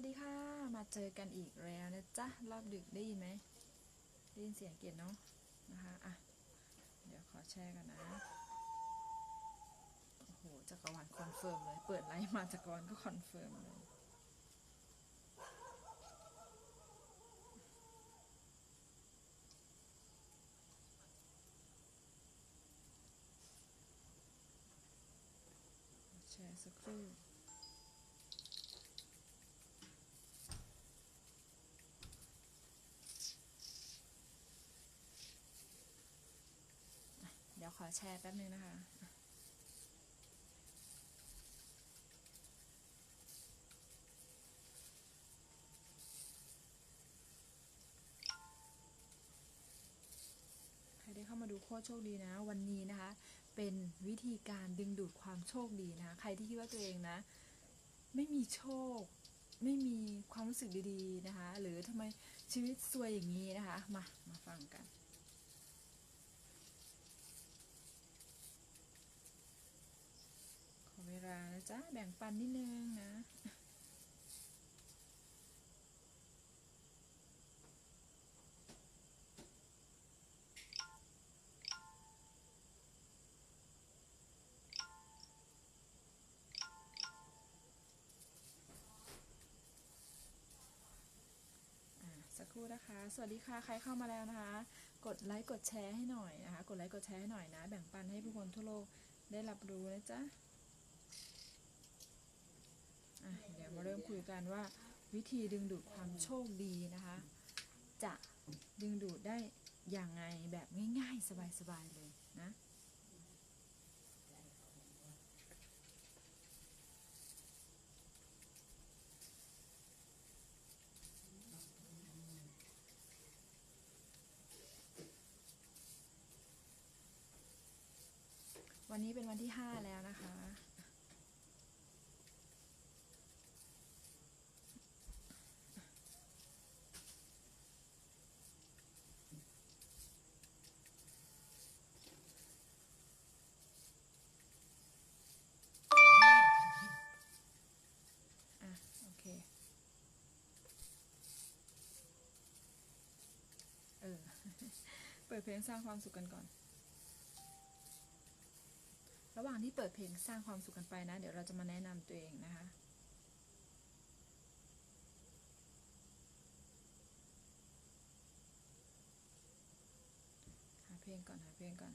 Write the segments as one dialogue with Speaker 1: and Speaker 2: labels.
Speaker 1: วัสดีค่ะ มาเจอกันอีกแล้วนะจ๊ะ รอบดึกได้ยินไหม ได้ยินเสียงเกียรเนาะนะคะอะ เดี๋ยวขอแชร์กันนะ โอ้โหจักรวาลคอนเฟิร์มเลย เปิดไลฟ์มาจักรวาลก็คอนเฟิร์มเลยแชร์สักครู่ เดี๋ยวข อแชร์แป๊บนึงนะคะใครได้เข้ามาดูโคตรโชคดีนะ วันนี้นะคะ เป็นวิธีการดึงดูดความโชคดีนะคะใครที่คิดว่าตัวเองนะ ไม่มีโชค ไม่มีความรู้สึกดีๆนะคะ หรือทำไมชีวิตซวยอย่างนี้นะคะ มามาฟังกัน ขอเวลา นะจ๊ะ แบ่งปันนิดนึงนะอะสักครู่นะคะ สวัสดีค่ะ ใครเข้ามาแล้วนะคะ กดไลค์ กดแชร์ให้หน่อยนะคะ กดไลค์ กดแชร์ให้หน่อยนะ แบ่งปันให้ผู้คนทั่วโลกได้รับรู้นะจ๊ะ อะ เดี๋ยว มาเริ่มคุยกันว่าวิธีดึงดูดความโชคดีนะคะ จะดึงดูดได้อย่างไงแบบง่าย ๆ สบาย ๆ เลยนะ วันนี้เป็นวันที่ 5 แล้วนะคะ อะ โอเค เออ เปิดเพลงสร้างความสุขกันก่อน ระหว่างที่เปิดเพลงสร้างความสุขกันไปนะ เดี๋ยวเราจะมาแนะนำตัวเองนะคะหาเพลงก่อนหาเพลงก่อน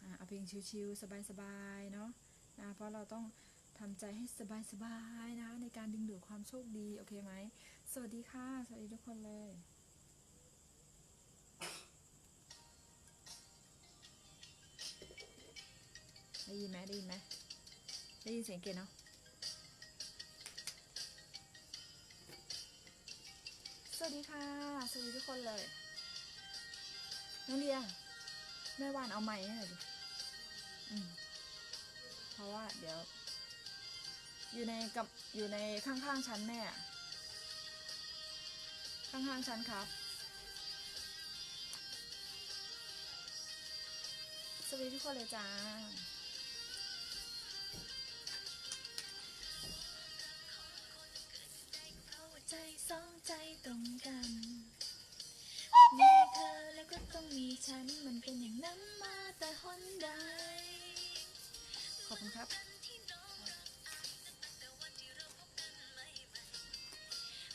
Speaker 1: อเอาเพลงชิวๆสบายๆเนาะนะเพราะเราต้องทำใจให้สบายๆนะในการดึงดูดความโชคดี โอเคไหม สวัสดีค่ะ สวัสดีทุกคนเลย ได้ยินไหมได้ยินไหมได้ยินเสียงเกดเนาะสวัสดีค่ะ สวัสดีทุกคนเลยน้องเดียแม่วานเอาไม้ให้หน่อยดิอืมเพราะว่าเดี๋ยว อยู่ในกับอยู่ในข้างๆชั้นแม่ข้างๆชั้นครับ สวัสดีทุกคนเลยจ้า
Speaker 2: ใจสองใจตรงกันมีเธอแล้วก็ต้องมีฉัน มันเป็นอย่างนั้นมาแต่หนใด
Speaker 1: ขอบคุณครับ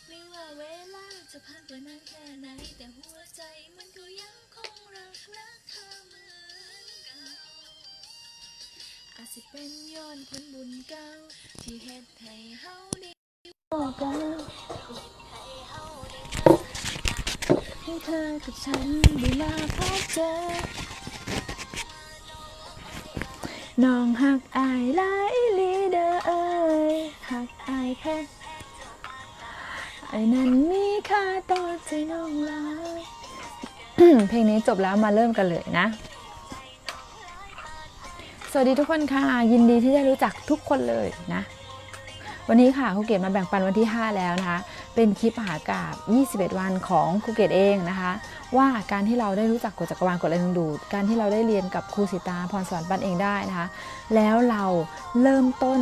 Speaker 2: ไม่ว่าเวลาจะผ่านไปนานแค่ไหน แต่หัวใจมันก็ยังคงรักรักเธอเหมือนเก่าอาจสิเป็นย้อนผลบุญเก่าที่เฮ็ดให้เฮาได้ เธอกับฉันได้มาพบเจอน้องหักอายหลายลีเดอเอ้ยหักอายแค่ไอ้นั้นมีค่าต่อใจน้องหลาย
Speaker 1: เพลงนี้จบแล้วมาเริ่มกันเลยนะ สวัสดีทุกคนค่ะ ยินดีที่ได้รู้จักทุกคนเลยนะ วันนี้ค่ะครูเกดมาแบ่งปันวันที่ 5 แล้วนะคะ เป็นคลิปหากาบ 21 วันของครูเกดเองนะคะ ว่าการที่เราได้รู้จักกฎจักรวาลกฎแรงดึงดูด การที่เราได้เรียนกับครูสิตาพรสวรรค์ปันเองได้นะคะ แล้วเราเริ่มต้น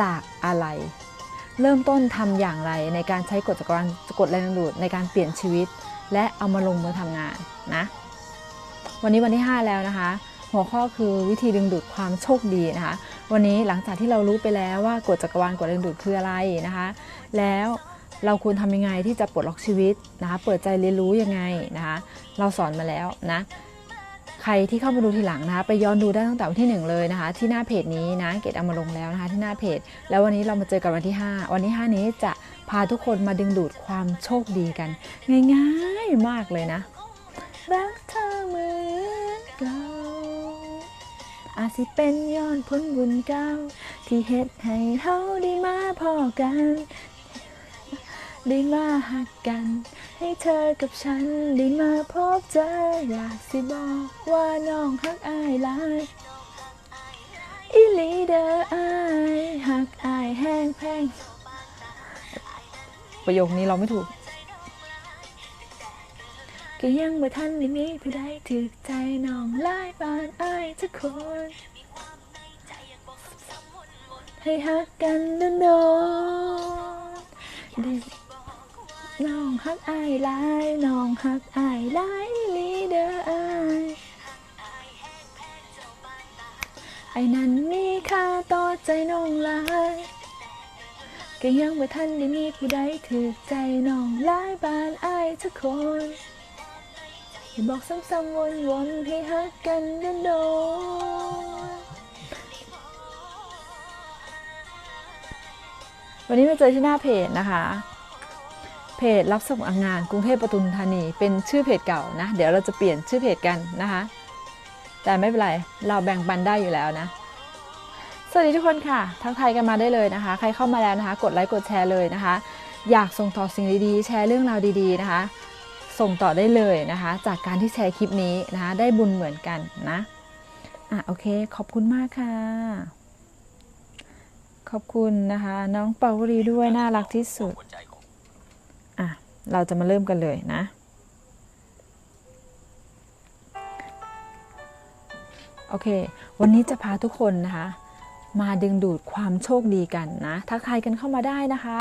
Speaker 1: จากอะไร เริ่มต้นทำอย่างไรในการใช้กฎจักรวาลกฎแรงดึงดูดในการเปลี่ยนชีวิต และเอามาลงมือทำงานนะวันนี้วันที่ 5 แล้วนะคะหัวข้อคือวิธีดึงดูดความโชคดีนะคะ วันนี้หลังจากที่เรารู้ไปแล้วว่ากฎจักรวาลกฎแรงดึงดูดคืออะไรนะคะ แล้ว เราควรทำยังไงที่จะปลดล็อกชีวิตนะคะเปิดใจเรียนรู้ยังไงนะคะเราสอนมาแล้วนะใครที่เข้ามาดูทีหลังนะคะไปย้อนดูได้ตั้งแต่วันที่ 1 เลยนะคะ ที่หน้าเพจนี้นะเกดเอามาลงแล้วนะคะที่หน้าเพจ แล้ววันนี้เรามาเจอกันวันที่ 5 วันที่ 5 นี้จะพาทุกคนมาดึงดูดความโชคดีกัน ง่ายๆมากเลยนะรักเธอเหมือนเก่าอาจสิเป็นย้อนพ้นบุญเก่าที่เฮ็ดให้เฮาได้มาพอกัน ได้มาหักกัน ให้เธอกับฉันได้มาพบเจออยากสิบอกว่าน้องหักอายหลายอีหลีเดออายหักอายแห้งแพงประโยคนี้เราไม่ถูกก็ยังบ่ทันได้มีผู้ใดถือใจน้องหลายปานอายทุกคนให้ฮักกันโดนโด น้องฮักอายหลายน้องฮักอายหลายลีเด้ออายไอ้นั้นมีค่าต่อใจน้องหลายก็ยังบ่ทันได้มีผู้ใดถือใจน้องหลายบานอายทุกคนอย่าบอกซ้ำๆวนๆให้ฮักกันโดนๆวันนี้มาเจอที่หน้าเพจนะคะ จรับสมัครงานกรุงเทพปทุมธานี เป็นชื่อเพจเก่านะ เดี๋ยวเราจะเปลี่ยนชื่อเพจกันนะคะ แต่ไม่เป็นไร เราแบ่งปันได้อยู่แล้วนะ สวัสดีทุกคนค่ะ ทักทายกันมาได้เลยนะคะ ใครเข้ามาแล้วนะคะ กดไลค์กดแชร์เลยนะคะ อยากส่งต่อสิ่งดีๆ แชร์เรื่องราวดีๆนะคะ ส่งต่อได้เลยนะคะ จากการที่แชร์คลิปนี้นะคะ ได้บุญเหมือนกันนะอะโอเค ขอบคุณมากค่ะ ขอบคุณนะคะ น้องเปาวรีด้วยน่ารักที่สุด เราจะมาเริ่มกันเลยนะ โอเค วันนี้จะพาทุกคนนะคะ มาดึงดูดความโชคดีกันนะทักทายกันเข้ามาได้นะคะ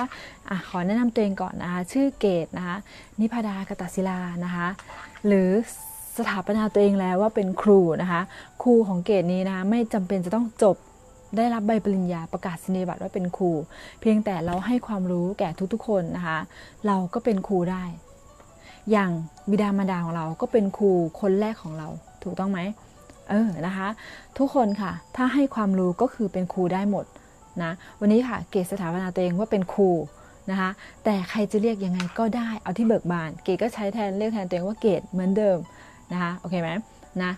Speaker 1: อะขอแนะนำตัวเองก่อนนะคะ ชื่อเกตนะคะ นิพาดากตศิลานะคะ หรือสถาปนาตัวเองแล้วว่าเป็นครูนะคะ ครูของเกตนี้นะคะไม่จำเป็นจะต้องจบ ได้รับใบปริญญาประกาศนียบัตรว่าเป็นครู เพียงแต่เราให้ความรู้แก่ทุกๆ คนนะคะ เราก็เป็นครูได้ อย่างบิดามารดาของเราก็เป็นครูคนแรกของเรา ถูกต้องไหมเออนะคะ ทุกคนค่ะ ถ้าให้ความรู้ก็คือเป็นครูได้หมดนะวันนี้ค่ะเกศสถาปนาตัวเองว่าเป็นครูนะคะแต่ใครจะเรียกยังไงก็ได้เอาที่เบิกบาน เกศก็ใช้แทนเรียกแทนตัวเองว่าเกศเหมือนเดิมนะคะโอเคไหมนะ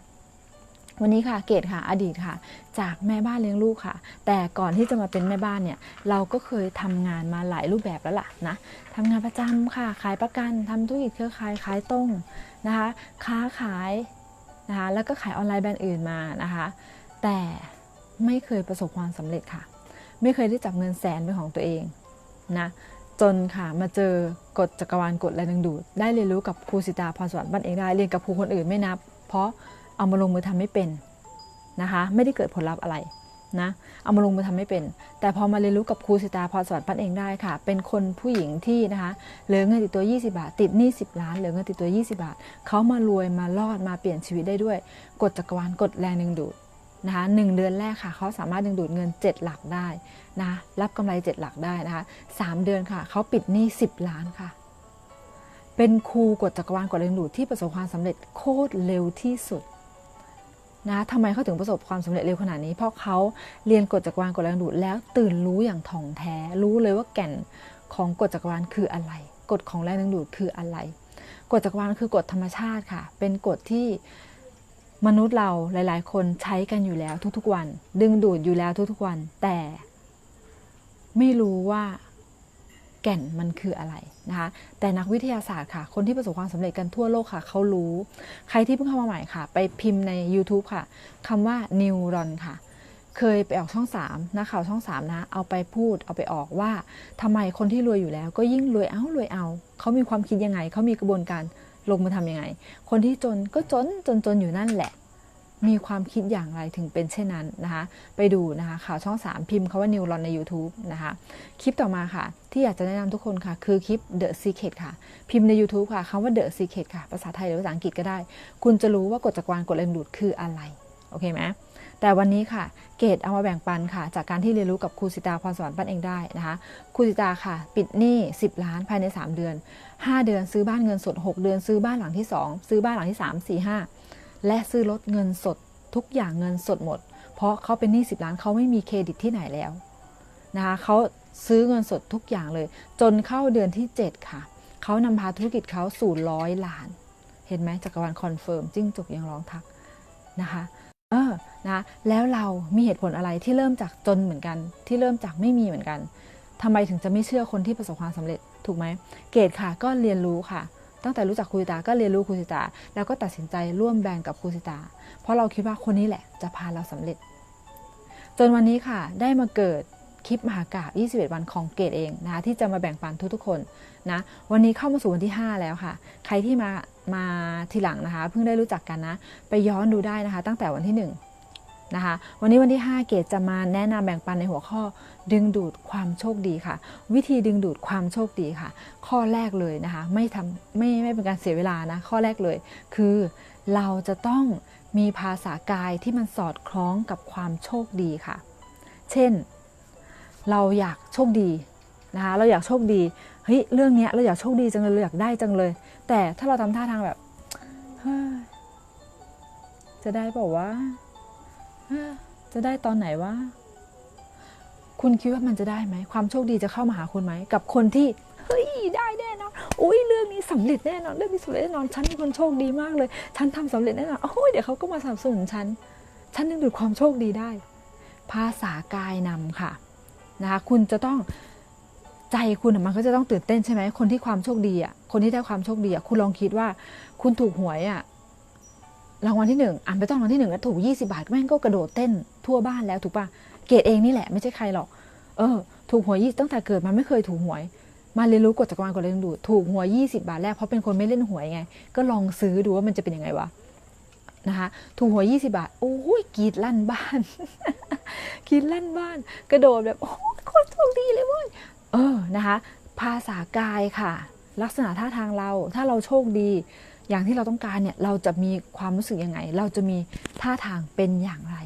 Speaker 1: วันนี้ค่ะเกศค่ะอดีตค่ะ จากแม่บ้านเลี้ยงลูกค่ะ แต่ก่อนที่จะมาเป็นแม่บ้านเนี่ยเราก็เคยทำงานมาหลายรูปแบบแล้วล่ะนะทำงานประจำค่ะ ขายประกันทำธุรกิจเครือข่ายขายตรงนะคะ ค้าขายนะคะแล้วก็ขายออนไลน์แบรนด์อื่นมานะคะ แต่ไม่เคยประสบความสำเร็จค่ะ ไม่เคยได้จับเงินแสนเป็นของตัวเองนะจนค่ะมาเจอกฎจักรวาลกฎแรงดึงดูด ได้เรียนรู้กับครูสิตาพรสวรรค์บ้านเองได้เรียนกับครูคนอื่นไม่นับ เพราะ เอามาลงมือทำไม่เป็นนะคะ ไม่ได้เกิดผลลัพธ์อะไรนะเอามาลงมือทำไม่เป็น แต่พอมาเรียนรู้กับครูสิตาพรสวรรค์บ้านเองได้ค่ะ เป็นคนผู้หญิงที่นะคะเหลือเงินติดตัว 20 บาท ติดหนี้10 ล้านเหลือเงินติดตัว 20 บาทเขามารวยมารอดมาเปลี่ยนชีวิตได้ด้วยกฎจักรวาลกฎแรงดึงดูดนะคะหนึ่งเดือนแรกค่ะเขาสามารถดึงดูดเงิน 7 หลักได้นะะรับกำไร 7 หลักได้นะคะสามเดือนค่ะเขาปิดหนี้ 10 ล้านค่ะ เป็นครูกฎจักรวาลกฎแรงดึงดูดที่ประสบความสำเร็จโคตรเร็วที่สุด นะทำไมเขาถึงประสบความสำเร็จเร็วขนาดนี้ เพราะเขาเรียนกฎจักรวาลกฎแรงดึงดูดแล้วตื่นรู้อย่างถ่องแท้ รู้เลยว่าแก่นของกฎจักรวาลคืออะไร กฎของแรงดึงดูดคืออะไร กฎจักรวาลคือกฎธรรมชาติค่ะ เป็นกฎที่มนุษย์เราหลาย ๆ คนใช้กันอยู่แล้วทุกๆวัน ดึงดูดอยู่แล้วทุกๆวัน แต่ไม่รู้ว่า แก่นมันคืออะไรนะคะแต่นักวิทยาศาสตร์ค่ะ คนที่ประสบความสำเร็จกันทั่วโลกค่ะ เขารู้ ใครที่เพิ่งเข้ามาใหม่ค่ะ ไปพิมพ์ใน YouTube ค่ะคำว่านิวรอนค่ะ เคยไปออกช่อง3นะข่าวช่อง3นะ เอาไปพูดเอาไปออกว่าทำไมคนที่รวยอยู่แล้ว ก็ยิ่งรวยเอารวยเอา เขามีความคิดยังไง เขามีกระบวนการลงมือทำยังไง คนที่จนก็จนจนจนอยู่นั่นแหละ มีความคิดอย่างไรถึงเป็นเช่นนั้นนะคะ ไปดูนะคะข่าวช่อง 3 พิมพ์คาว่านิวรอนใน YouTube นะคะ คลิปต่อมาค่ะ ที่อยากจะแนะนำทุกคนค่ะ คือคลิป The Secret ค่ะ พิมพ์ใน YouTube ค่ะคำว่า The Secret ค่ะ ภาษาไทยหรือภาษาอังกฤษก็ได้ คุณจะรู้ว่ากฎจักรวาลกฎแรงดูดคืออะไร โอเคไหมแต่วันนี้ค่ะ เกรดเอามาแบ่งปันค่ะ จากการที่เรียนรู้กับครูสิตาพรสวรรค์ปั้นเองได้นะคะครูสิตาค่ะ ปิดหนี้ 10 ล้านภายใน 3 เดือน 5 เดือนซื้อบ้านเงินสด 6 เดือนซื้อบ้านหลังที่ 2 ซื้อบ้านหลังที่ 3 4 5 และซื้อรถเงินสดทุกอย่างเงินสดหมด เพราะเขาเป็นหนี้10ล้านเขาไม่มีเครดิตที่ไหนแล้วนะคะเขาซื้อเงินสดทุกอย่างเลย จนเข้าเดือนที่ 7 ค่ะ เขานำพาธุรกิจเขาสู่ร้อยล้าน เห็นไหมจักรวาลคอนเฟิร์มจิ้งจกยังร้องทักนะคะเออนะแล้วเรามีเหตุผลอะไรที่เริ่มจากจนเหมือนกัน ที่เริ่มจากไม่มีเหมือนกันทำไมถึงจะไม่เชื่อคนที่ประสบความสำเร็จถูกไหมเกดค่ะก็เรียนรู้ค่ะ ตั้งแต่รู้จักครูสิตาก็เรียนรู้ครูสิตาแล้วก็ตัดสินใจร่วมแบรนด์กับครูสิตาเพราะเราคิดว่าคนนี้แหละจะพาเราสำเร็จ จนวันนี้ค่ะได้มาเกิดคลิปมหากาบ21 วันของเกดเองนะคะที่จะมาแบ่งปันทุกๆคนนะวันนี้เข้ามาสู่วันที่ 5 แล้วค่ะ ใครที่มามาทีหลังนะคะ เพิ่งได้รู้จักกันนะ ไปย้อนดูได้นะคะ ตั้งแต่วันที่ 1 นะคะ วันนี้วันที่ 5 เกดจะมาแนะนำแบ่งปันในหัวข้อ ดึงดูดความโชคดีค่ะ วิธีดึงดูดความโชคดีค่ะ ข้อแรกเลยนะคะ ไม่ทำไม่ไม่เป็นการเสียเวลานะ ข้อแรกเลย คือเราจะต้องมีภาษากายที่มันสอดคล้องกับความโชคดีค่ะ เช่น เราอยากโชคดีนะคะ เราอยากโชคดี เฮ้ย เรื่องเนี้ยเราอยากโชคดีจังเลยเราอยากได้จังเลย แต่ถ้าเราทำท่าทางแบบจะได้เปล่า จะได้ตอนไหนวะคุณคิดว่ามันจะได้ไหม ความโชคดีจะเข้ามาหาคุณไหม กับคนที่ เฮ้ย ได้แน่นอนอุ้ยเรื่องนี้สำเร็จแน่นอน เรื่องนี้สำเร็จแน่นอน ฉันเป็นคนโชคดีมากเลย ฉันทำสำเร็จแน่นอนโอ้ยเดี๋ยวเขาก็มาสนับสนุนฉัน ฉันดึงดูดความโชคดีได้ ภาษากายนำค่ะนะคะคุณจะต้องใจคุณมันก็จะต้องตื่นเต้นใช่ไหมคนที่ความโชคดีอะคนที่ได้ความโชคดีอะคุณลองคิดว่า คุณถูกหวยอะ รางวัลที่หนึ่งอ่านไปต้องรางวัลที่หนึ่งแล้วถูกยี่สิบาทแม่งก็กระโดดเต้นทั่วบ้านแล้วถูกปะเกรดเองนี่แหละไม่ใช่ใครหรอก เออ ถูกหวยยี่ตั้งแต่เกิดมาไม่เคยถูกหวย มาเรียนรู้กฎจักรวาลกฎแรงดึงดูดถูกหวยยี่สิบาทแรกเพราะเป็นคนไม่เล่นหวยไง ก็ลองซื้อดูว่ามันจะเป็นยังไงวะนะคะถูกหวยยี่สิบาท โอ้ยกรีดลั่นบ้านกรีดลั่นบ้าน กระโดดแบบโอ้โคตรโชคดีเลยเว้ยเออนะคะ ภาษากายค่ะ ลักษณะท่าทางเราถ้าเราโชคดี อย่างที่เราต้องการเนี่ยเราจะมีความรู้สึกยังไง เราจะมีท่าทางเป็นอย่างไร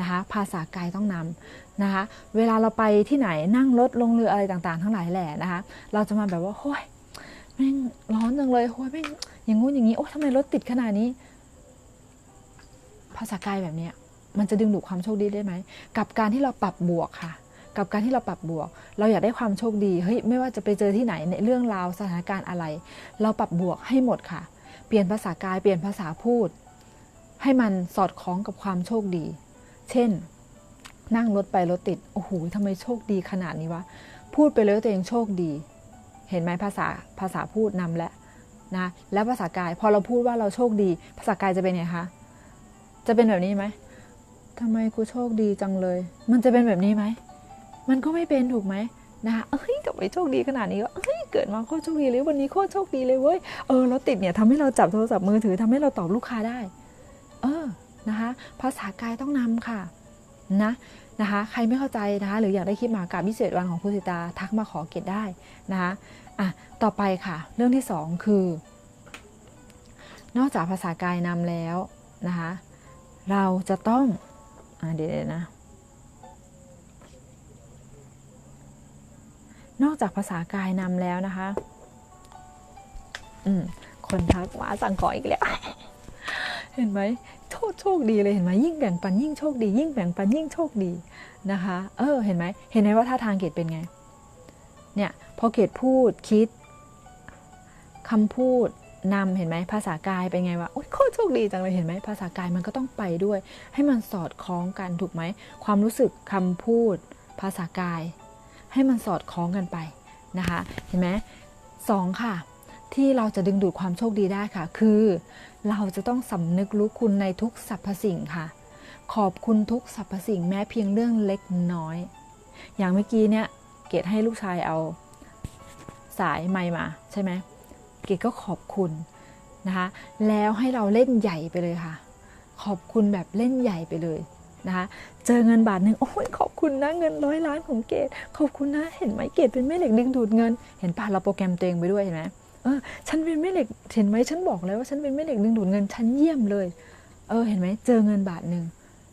Speaker 1: นะคะภาษากายต้องนำนะคะเวลาเราไปที่ไหนนั่งรถลงเรืออะไรต่างๆ ทั้งหลายแหล่นะคะเราจะมาแบบว่าโอ้ยแม่งร้อนจังเลยโอ้ยแม่งอย่างงู้นอย่างนี้โอ้ทำไมรถติดขนาดนี้ ภาษากายแบบเนี้ยมันจะดึงดูดความโชคดีได้ไหม กับการที่เราปรับบวกค่ะ กับการที่เราปรับบวก เราอยากได้ความโชคดีเฮ้ยไม่ว่าจะไปเจอที่ไหนในเรื่องราวสถานการณ์อะไร เราปรับบวกให้หมดค่ะ เปลี่ยนภาษากายเปลี่ยนภาษาพูด ให้มันสอดคล้องกับความโชคดี เช่น นั่งรถไปรถติดโอ้โหทำไมโชคดีขนาดนี้วะพูดไปเลยว่าตัวเองโชคดี เห็นไหมภาษาภาษาพูดนำแล้วนะแล้วภาษากายพอเราพูดว่าเราโชคดี ภาษากายจะเป็นไงคะจะเป็นแบบนี้ไหมทำไมกูโชคดีจังเลย มันจะเป็นแบบนี้ไหม มันก็ไม่เป็นถูกไหมนะคะเอ้ยทำไมโชคดีขนาดนี้วะเอ้ยเกิดมาโคตรโชคดีเลยวันนี้โคตรโชคดีเลยเว้ยเออรถติดเนี่ยทำให้เราจับโทรศัพท์มือถือทำให้เราตอบลูกค้าได้ เออนะคะภาษากายต้องนำค่ะนะนะคะใครไม่เข้าใจนะคะหรืออยากได้คลิปมากาบพิเศษวันของคุณสิตาทักมาขอเกตได้นะคะอะต่อไปค่ะ เรื่องที่สองคือ นอกจากภาษากายนำแล้วนะคะเราจะต้องอะเดี๋ยวนะ นอกจากภาษากายนำแล้วนะคะ อืม คนทักว่าสั่งขออีกแล้ว เห็นไหมโชคโชคดีเลยเห็นไหมยิ่งแบ่งปันยิ่งโชคดี ยิ่งแบ่งปันยิ่งโชคดีนะคะ เออ เห็นไหมเห็นไหมว่าท่าทางเกดเป็นไง เนี่ยพอเกดพูดคิดคำพูดนำเห็นไหมภาษากายเป็นไงวะโอ๊ยโคตรโชคดีจังเลยเห็นไหมภาษากายมันก็ต้องไปด้วย ให้มันสอดคล้องกันถูกไหมความรู้สึกคำพูด ภาษากาย ให้มันสอดคล้องกันไปนะคะ เห็นไหมสองค่ะ ที่เราจะดึงดูดความโชคดีได้ค่ะ คือเราจะต้องสำนึกรู้คุณในทุกสรรพสิ่งค่ะ ขอบคุณทุกสรรพสิ่งแม้เพียงเรื่องเล็กน้อย อย่างเมื่อกี้เนี่ยเกดให้ลูกชายเอาสายไมค์มาใช่ไหมเกดก็ขอบคุณนะคะ แล้วให้เราเล่นใหญ่ไปเลยค่ะ ขอบคุณแบบเล่นใหญ่ไปเลย นะคะเจอเงินบาทหนึ่งโอ้ยขอบคุณนะเงินร้อยล้านของเกดขอบคุณนะเห็นไหมเกดเป็นแม่เหล็กดึงดูดเงิน เห็นป่ะเราโปรแกรมตัวเองไปด้วยเห็นไหมเออฉันเป็นแม่เหล็กเห็นไหมฉันบอกแล้วว่าฉันเป็นแม่เหล็กดึงดูดเงินฉันเยี่ยมเลยเออเห็นไหมเจอเงินบาทหนึ่ง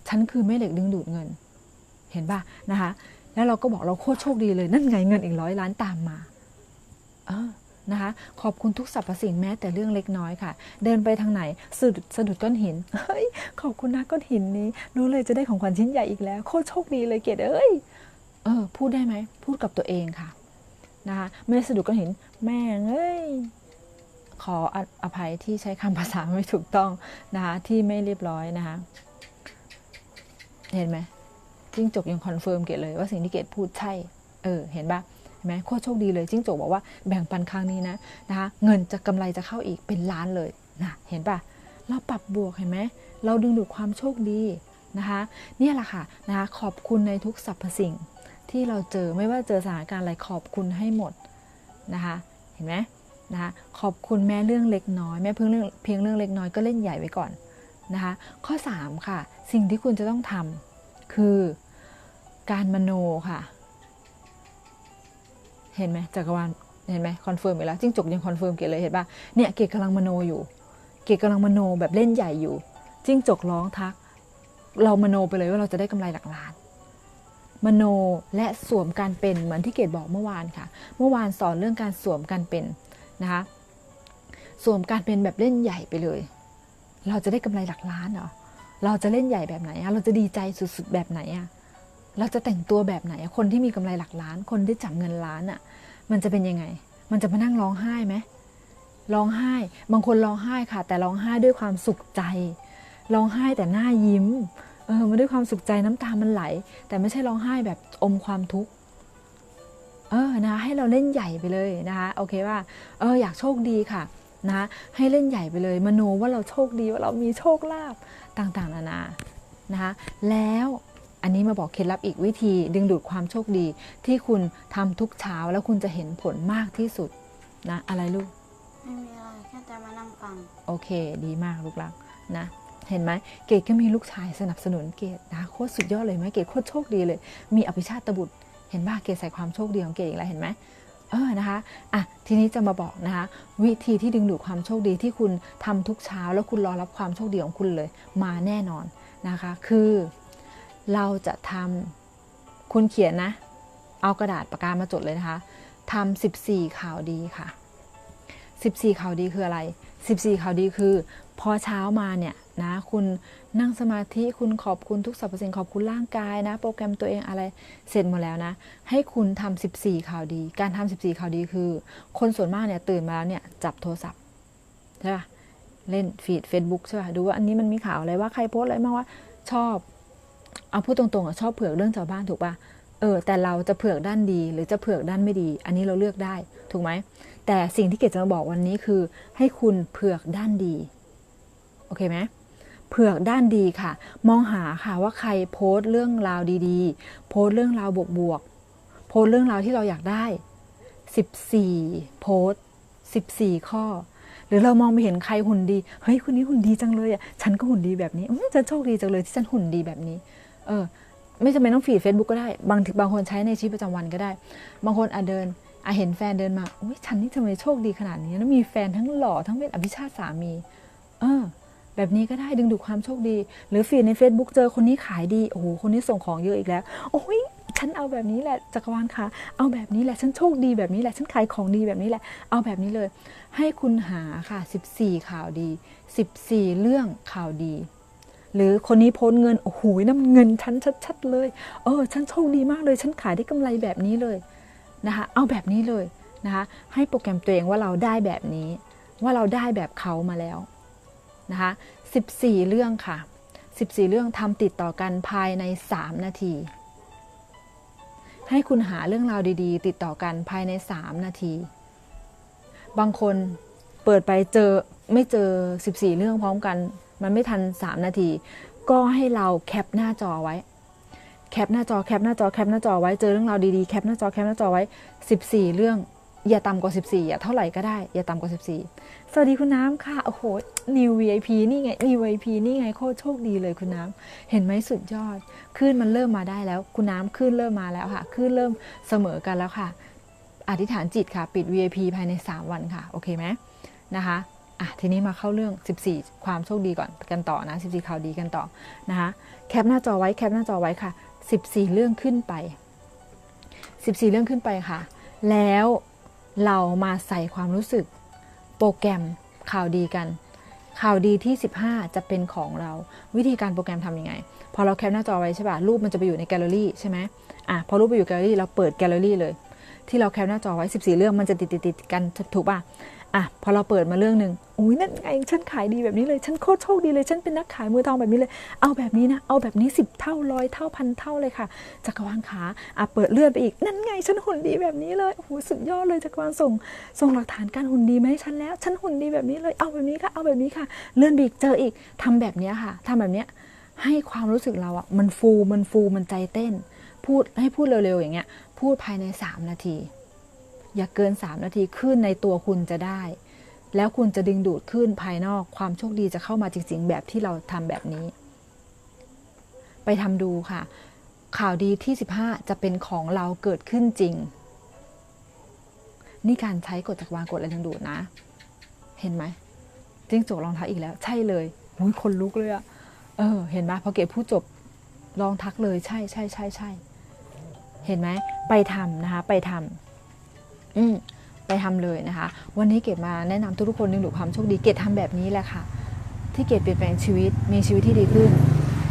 Speaker 1: ฉันคือแม่เหล็กดึงดูดเงิน เห็นป่ะนะคะ แล้วเราก็บอกเราโคตรโชคดีเลยนั่นไงเงินอีกร้อยล้านตามมาเออ นะคะ ขอบคุณทุกสรรพสิ่งแม้แต่เรื่องเล็กน้อยค่ะ เดินไปทางไหนสะดุดสะดุดก้อนหินเฮ้ยขอบคุณนะก้อนหินนี้รู้เลยจะได้ของขวัญชิ้นใหญ่อีกแล้วโคตรโชคดีเลยเกดเอ้ยเออพูดได้ไหมพูดกับตัวเองค่ะนะคะไม่ได้สะดุดก้อนหินแม่งเอ้ยขอออภัยที่ใช้คำภาษาไม่ถูกต้องนะคะที่ไม่เรียบร้อยนะคะเห็นไหมจิ้งจกยังคอนเฟิร์มเกดเลยว่าสิ่งที่เกดพูดใช่ เออ เห็นปะ ห็นไหมโคตรโชคดีเลยจิ้งจกบอกว่าแบ่งปันครั้งนี้นะนะคะ เงินจะกำไรจะเข้าอีกเป็นล้านเลยนะเห็นปะเราปรับบวกเห็นไหมเราดึงดูดความโชคดีนะคะเนี่ยแหละค่ะนะคะขอบคุณในทุกสรรพสิ่งที่เราเจอไม่ว่าเจอสถานการณ์อะไรขอบคุณให้หมดนะคะเห็นไหมนะคะขอบคุณแม้เรื่องเล็กน้อยแม้เพียงเรื่องเพียงเรื่องเล็กน้อยก็เล่นใหญ่ไว้ก่อนนะคะข้อ 3 ค่ะ สิ่งที่คุณจะต้องทำคือการมโนค่ะ เห็นไหมจักรวาลเห็นไหมคอนเฟิร์มอีกแล้วจิ้งจกยังคอนเฟิร์มเกดเลยเห็นป่ะเนี่ยเกดกำลังมโนอยู่ เกดกำลังมโนแบบเล่นใหญ่อยู่จิ้งจกร้องทัก เรามโนไปเลยว่าเราจะได้กำไรหลักล้าน มโนและสวมการเป็นเหมือนที่เกดบอกเมื่อวานค่ะ เมื่อวานสอนเรื่องการสวมการเป็นนะคะสวมการเป็นแบบเล่นใหญ่ไปเลย เราจะได้กำไรหลักล้านเหรอเราจะเล่นใหญ่แบบไหนอะเราจะดีใจสุดๆแบบไหนอะ เราจะแต่งตัวแบบไหน คนที่มีกำไรหลักล้าน คนที่จับเงินล้านอะมันจะเป็นยังไง มันจะมานั่งร้องไห้ไหมร้องไห้ บางคนร้องไห้ค่ะ แต่ร้องไห้ด้วยความสุขใจร้องไห้แต่หน้ายิ้ม เออมันด้วยความสุขใจน้ำตามันไหล แต่ไม่ใช่ร้องไห้แบบอมความทุกข์เออนะให้เราเล่นใหญ่ไปเลยนะคะโอเคว่าเอออยากโชคดีค่ะนะให้เล่นใหญ่ไปเลย มโนว่าเราโชคดีว่าเรามีโชคลาภต่างๆ นานานะคะแล้ว อันนี้มาบอกเคล็ดลับอีกวิธีดึงดูดความโชคดี ที่คุณทำทุกเช้าแล้วคุณจะเห็นผลมากที่สุดนะ อะไรลูก
Speaker 3: ไม่มีอะไรแค่จะมานั่งฟัง
Speaker 1: โอเค ดีมากลูกรักนะเห็นไหมเกดก็มีลูกชายสนับสนุนเกดนะโคตรสุดยอดเลยไหมเกดโคตรโชคดีเลย มีอภิชาติบุตร เห็นบ้าเกดใส่ความโชคดีของเกดอีกแล้วเห็นไหมเออนะคะอะทีนี้จะมาบอกนะคะ วิธีที่ดึงดูดความโชคดีที่คุณทำทุกเช้า แล้วคุณรอรับความโชคดีของคุณเลย มาแน่นอนนะคะ คือ เราจะทำคุณเขียนนะ เอากระดาษปากกามาจดเลยนะคะทำ14 ข่าวดีค่ะ 14 ข่าวดีคืออะไร 14 ข่าวดีคือ พอเช้ามาเนี่ยนะคุณนั่งสมาธิคุณขอบคุณทุกสรรพสิ่งขอบคุณร่างกายนะ โปรแกรมตัวเองอะไรเสร็จหมดแล้วนะ ให้คุณทำ14 ข่าวดี การทำ14 ข่าวดีคือ คนส่วนมากเนี่ยตื่นมาแล้วเนี่ยจับโทรศัพท์ใช่ป่ะเล่นฟีด Facebook ใช่ป่ะดูว่าอันนี้มันมีข่าวอะไรว่าใครโพสอะไรมางว่าชอบ เอาพูดตรงๆอะชอบเผือกเรื่องชาวบ้านถูกป่ะเออแต่เราจะเผือกด้านดีหรือจะเผือกด้านไม่ดี อันนี้เราเลือกได้ถูกไหมแต่สิ่งที่เกดจะมาบอกวันนี้คือ ให้คุณเผือกด้านดีโอเคไหมเผือกด้านดีค่ะ มองหาค่ะว่าใครโพสต์เรื่องราวดีๆ โพสต์เรื่องราวบวกๆโพสต์เรื่องราวที่เราอยากได้ 14 โพสต์ 14 ข้อ หรือเรามองไปเห็นใครหุ่นดี เฮ้ยคนนี้หุ่นดีจังเลยอะฉันก็หุ่นดีแบบนี้ฉันโชคดีจังเลยที่ฉันหุ่นดีแบบนี้ เออไม่จำเป็นต้องฟีด Facebook ก็ได้ บางบางคนใช้ในชีวิตประจำวันก็ได้ บางคนอะเดินอะเห็นแฟนเดินมาอุ้ยฉันนี่ทำไมโชคดีขนาดนี้ แล้วมีแฟนทั้งหล่อทั้งเป็นอภิชาติสามี เออ แบบนี้ก็ได้ดึงดูดความโชคดี หรือฟีดใน Facebook เจอคนนี้ขายดี โอ้โห คนนี้ส่งของเยอะอีกแล้ว โอ้ย ฉันเอาแบบนี้แหละจักรวาลค่ะ เอาแบบนี้แหละ ฉันโชคดีแบบนี้แหละ ฉันขายของดีแบบนี้แหละ เอาแบบนี้เลย ให้คุณหาค่ะ 14 ข่าวดี 14 เรื่องข่าวดี หรือคนนี้โพสเงินโอ้โหนั่นมันเงินฉันชัดๆเลย เออฉันโชคดีมากเลย ฉันขายได้กำไรแบบนี้เลยนะคะเอาแบบนี้เลยนะคะให้โปรแกรมตัวเองว่าเราได้แบบนี้ ว่าเราได้แบบเขามาแล้วนะคะ14 เรื่องค่ะ 14 เรื่องทำติดต่อกันภายใน 3 นาที ให้คุณหาเรื่องราวดีๆ ติดต่อกันภายใน 3 นาที บางคนเปิดไปเจอไม่เจอ 14 เรื่องพร้อมกัน มันไม่ทัน 3 นาที ก็ให้เราแคปหน้าจอไว้ แคปหน้าจอแคปหน้าจอแคปหน้าจอไว้เจอเรื่องราวดีๆแคปหน้าจอแคปหน้าจอไว้ 14 เรื่องอย่าต่ำกว่า 14อะเท่าไหร่ก็ได้ อย่าต่ำกว่า 14 สวัสดีคุณน้ำค่ะ โอ้โห New VIP นี่ไง New VIP นี่ไงโคตรโชคดีเลยคุณน้ำ เห็นไหมสุดยอดคลื่นมันเริ่มมาได้แล้ว คุณน้ำคลื่นเริ่มมาแล้วค่ะคลื่นเริ่มเสมอกันแล้วค่ะ อธิษฐานจิตค่ะ ปิด VIP ภายใน 3 วันค่ะ โอเคไหมนะคะ อะทีนี้มาเข้าเรื่อง 14 ความโชคดีก่อนกันต่อนะ 14 ข่าวดีกันต่อนะคะแคปหน้าจอไว้แคปหน้าจอไว้ค่ะ 14 เรื่องขึ้นไป 14 เรื่องขึ้นไปค่ะ แล้วเรามาใส่ความรู้สึกโปรแกรมข่าวดีกัน ข่าวดีที่ 15 จะเป็นของเราวิธีการโปรแกรมทำยังไง พอเราแคปหน้าจอไว้ใช่ป่ะรูปมันจะไปอยู่ในแกลเลอรี่ใช่ไหมอะพอรูปไปอยู่แกลเลอรี่เราเปิดแกลเลอรี่เลย ที่เราแคปหน้าจอไว้ 14 เรื่องมันจะติดติดติดๆๆกันถูกป่ะ อะพอเราเปิดมาเรื่องหนึ่งอุ้ยนั่นไงฉันขายดีแบบนี้เลย ฉันโคตรโชคดีเลย ฉันเป็นนักขายมือทองแบบนี้เลย เอาแบบนี้นะ เอาแบบนี้10เท่าร้อยเท่าพันเท่าเลยค่ะ จักรวาลขาอะเปิดเลื่อนไปอีก นั่นไงฉันหุ่นดีแบบนี้เลยโอ้โหสุดยอดเลยจักรวาลส่ง ส่งหลักฐานการหุ่นดีมาให้ฉันแล้ว ฉันหุ่นดีแบบนี้เลย เอาแบบนี้ค่ะ เอาแบบนี้ค่ะ เลื่อนไปอีกเจออีกทำแบบนี้ค่ะทำแบบนี้ให้ความรู้สึกเราอะมันฟู มันฟู มันใจเต้น พูดให้พูดเร็วๆอย่างเงี้ย พูดภายใน 3 นาที อย่าเกิน 3 นาทีขึ้นในตัวคุณจะได้ แล้วคุณจะดึงดูดขึ้นภายนอกความโชคดีจะเข้ามาจริง ๆ แบบที่เราทำแบบนี้ ไปทำดูค่ะ ข่าวดีที่ 15 จะเป็นของเราเกิดขึ้นจริง นี่การใช้กฎจักรวาลกฎอะไรดึงดูดนะ เห็นไหมจิ้งจกรองท้าอีกแล้ว ใช่เลยหุยคนลุกเลยอะเออ เห็นไหมพอเกดพูดจบลองทักเลยใช่ใช่ใช่ใช่เห็นไหมไปทำนะคะ ไปทำ อืมไปทำเลยนะคะ วันนี้เกดมาแนะนำทุกคนดึงดูดความโชคดีเกดทำแบบนี้แหละค่ะ ที่เกดเปลี่ยนแปลงชีวิตมีชีวิตที่ดีขึ้น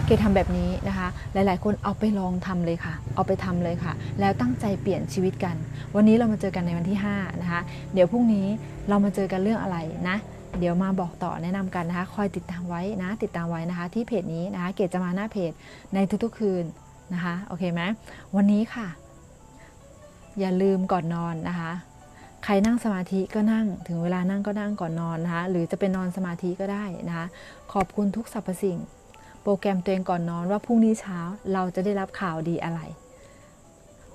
Speaker 1: เกดทำแบบนี้นะคะ หลาย ๆ คนเอาไปลองทำเลยค่ะ เอาไปทำเลยค่ะ แล้วตั้งใจเปลี่ยนชีวิตกัน วันนี้เรามาเจอกันในวันที่ 5 นะคะ เดี๋ยวพรุ่งนี้เรามาเจอกันเรื่องอะไรนะ เดี๋ยวมาบอกต่อแนะนำกันนะคะ คอยติดตามไว้นะ ติดตามไว้นะคะ ที่เพจนี้นะคะ เกดจะมาหน้าเพจในทุก ๆ คืนนะคะ โอเคไหมวันนี้ค่ะ อย่าลืมก่อนนอนนะคะ ใครนั่งสมาธิก็นั่งถึงเวลานั่งก็นั่งก่อนนอนนะคะ หรือจะเป็นนอนสมาธิก็ได้นะคะ ขอบคุณทุกสรรพสิ่ง โปรแกรมตัวเองก่อนนอนว่าพรุ่งนี้เช้าเราจะได้รับข่าวดีอะไร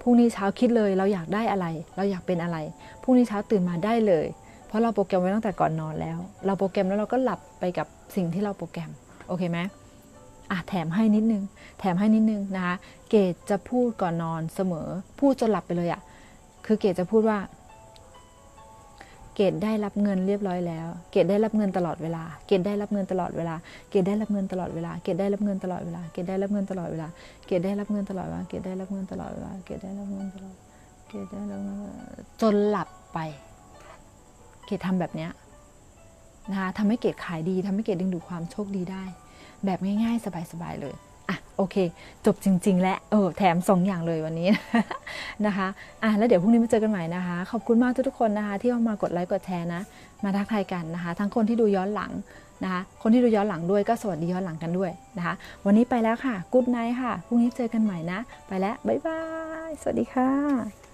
Speaker 1: พรุ่งนี้เช้าคิดเลยเราอยากได้อะไร เราอยากเป็นอะไรพรุ่งนี้เช้าตื่นมาได้เลย เพราะเราโปรแกรมไว้ตั้งแต่ก่อนนอนแล้ว เราโปรแกรมแล้วเราก็หลับไปกับสิ่งที่เราโปรแกรมโอเคไหมอะแถมให้นิดนึง แถมให้นิดนึงนะคะ เกดจะพูดก่อนนอนเสมอ พูดจนหลับไปเลยอะ่ะ คือเกดจะพูดว่า เกดได้รับเงินเรียบร้อยแล้ว เกดได้รับเงินตลอดเวลา เกดได้รับเงินตลอดเวลา เกดได้รับเงินตลอดเวลา เกดได้รับเงินตลอดเวลา เกดได้รับเงินตลอดเวลา เกดได้รับเงินตลอดเวลา เกดได้รับเงินตลอดเวลา เกดได้รับเงินตลอด เกดได้รับเงินจนหลับไป เกดทำแบบเนี้ยนะคะทำให้เกดขายดีทำให้เกดดึงดูดความโชคดีได้ แบบง่ายๆ สบายๆเลย อะโอเค จบจริง ๆ และเออแถมสองอย่างเลยวันนี้นะคะอะแล้วเดี๋ยวพรุ่งนี้มาเจอกันใหม่นะคะ ขอบคุณมากทุกๆคนนะคะ ที่เข้ามากดไลค์กดแชร์นะ มาทักทายกันนะคะ ทั้งคนที่ดูย้อนหลังนะคะ คนที่ดูย้อนหลังด้วยก็สวัสดีย้อนหลังกันด้วยนะคะ วันนี้ไปแล้วค่ะ กู๊ดไนท์ค่ะพรุ่งนี้เจอกันใหม่นะ ไปแล้วบ๊ายบายสวัสดีค่ะ